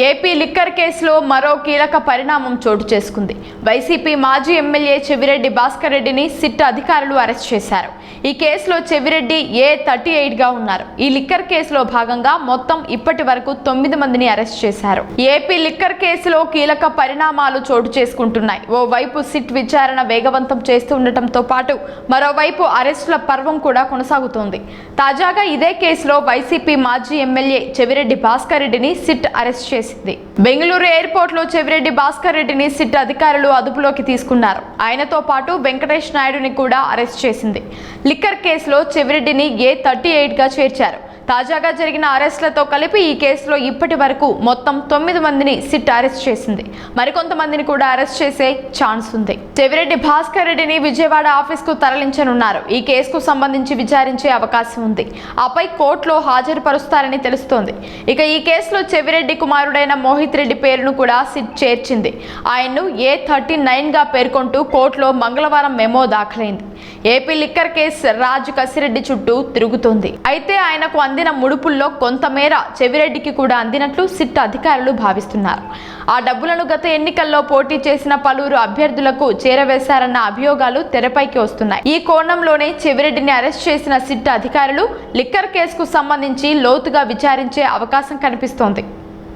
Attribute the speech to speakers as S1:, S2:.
S1: AP liquor కేసులో మరో కీలక పరిణామం చోటు చేసుకుంది. వైసీపీ మాజీ ఎమ్మెల్యే చెవిరెడ్డి భాస్కర్ రెడ్డిని సిట్ అధికారులు అరెస్ట్ చేశారు. ఈ కేసులో చెవిరెడ్డి ఏ థర్టీ గా ఉన్నారు. ఈ లిక్కర్ కేసులో భాగంగా మొత్తం ఇప్పటి వరకు తొమ్మిది మందిని అరెస్ట్ చేశారు. ఏపీ లిక్కర్ కేసులో కీలక పరిణామాలు చోటు చేసుకుంటున్నాయి. ఓవైపు సిట్ విచారణ వేగవంతం చేస్తూ ఉండటంతో పాటు మరోవైపు అరెస్టుల పర్వం కూడా కొనసాగుతోంది. తాజాగా ఇదే కేసులో వైసీపీ మాజీ ఎమ్మెల్యే చెవిరెడ్డి భాస్కర్ రెడ్డిని సిట్ అరెస్ట్ చేసింది. బెంగళూరు ఎయిర్పోర్ట్లో చెవిరెడ్డి భాస్కర్ రెడ్డిని సిట్ అధికారులు అదుపులోకి తీసుకున్నారు. ఆయనతో పాటు వెంకటేష్ నాయుడుని కూడా అరెస్ట్ చేసింది. లిక్కర్ కేసులో చెవిరెడ్డిని ఏ థర్టీ గా చేర్చారు. తాజాగా జరిగిన అరెస్టులతో కలిపి ఈ కేసులో ఇప్పటి వరకు మొత్తం తొమ్మిది మందిని సిట్ అరెస్ట్ చేసింది. మరికొంతమందిని కూడా అరెస్ట్ చేసే ఛాన్స్ ఉంది. చెవిరెడ్డి భాస్కర్ రెడ్డిని విజయవాడ ఆఫీస్కు తరలించనున్నారు. ఈ కేసుకు సంబంధించి విచారించే అవకాశం ఉంది. ఆపై కోర్టులో హాజరుపరుస్తారని తెలుస్తోంది. ఇక ఈ కేసులో చెవిరెడ్డి కుమారుడైన మోహిత్ రెడ్డి పేరును కూడా సిట్ చేర్చింది. ఆయన్ను ఏ థర్టీ నైన్గా పేర్కొంటూ కోర్టులో మంగళవారం memo దాఖలైంది. AP liquor case Raju Kasireddy చుట్టూ తిరుగుతోంది. అయితే ఆయనకు అందిన ముడుపుల్లో కొంతమేర చెవిరెడ్డికి కూడా అందినట్లు సిట్ అధికారులు భావిస్తున్నారు. ఆ డబ్బులను గత ఎన్నికల్లో పోటీ చేసిన పలువురు అభ్యర్థులకు చేరవేశారన్న అభియోగాలు తెరపైకి వస్తున్నాయి. ఈ కోణంలోనే చెవిరెడ్డిని అరెస్ట్ చేసిన సిట్ అధికారులు లిక్కర్ కేసుకు సంబంధించి లోతుగా విచారించే అవకాశం కనిపిస్తోంది.